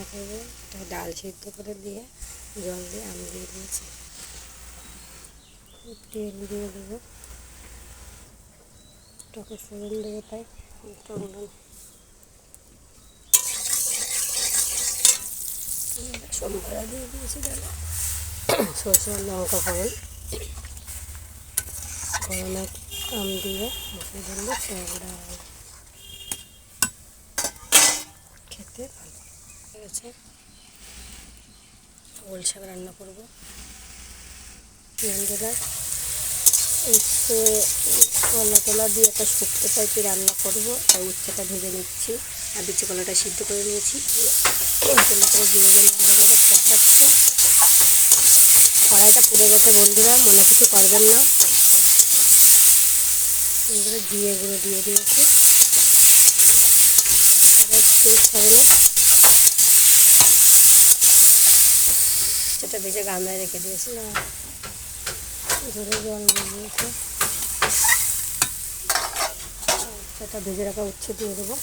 রান্না করব। তাই ডাল সিদ্ধ করে দিয়ে জল দিয়ে আমি দিয়ে দিয়েছি। তেল দিয়ে দেবো। টকে ফোড়ন দেবো তাই। ফোড়ন দিয়ে দিয়েছি সরষে লঙ্কা ফোড়ন। আম দিয়ে দিলে খেতে ভালো ঠিক আছে ওল শাক রান্না করব। বন্ধুরা উচ্ছে কলা টলা দিয়ে একটা শুক্তো টাইপের রান্না করব। আর উচ্ছেটা ভেজে নিচ্ছি। আর বিচি কলাটা সিদ্ধ করে নিয়েছি। তেলে করে জিরে নাড়াচাড়া কষাচ্ছি কড়াইটা পুড়ে গেছে বন্ধুরা, মনে কিছু করবেন না। বন্ধুরা জিরে গুঁড়ো দিয়ে দিয়েছি। তেল ছাড়বে সেটা ভেজে গামলায় রেখে দিয়েছিলাম। সেটা ভেজে রাখা উচ্ছে দিয়ে দেবো।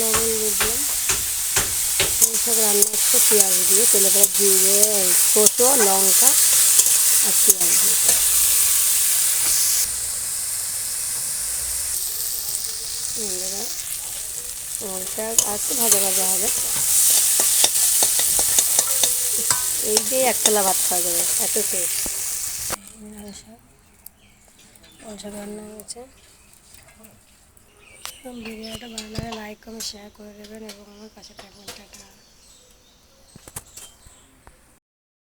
লবণ দিলাম এইসব রান্না হচ্ছে পেঁয়াজ দিয়ে, তেলে করে জিরে কোটো লঙ্কা আর পেঁয়াজ দিয়ে। লঙ্কা আর একটু ভাজা ভাজা হবে। এই দিয়ে একতলা ভাত খাওয়া যাবে, এত টেস্ট। রান্না হয়েছে। ভিডিওটা ভালো লাগে লাইক কমেন্ট শেয়ার করে দেবেন এবং আমার পাশে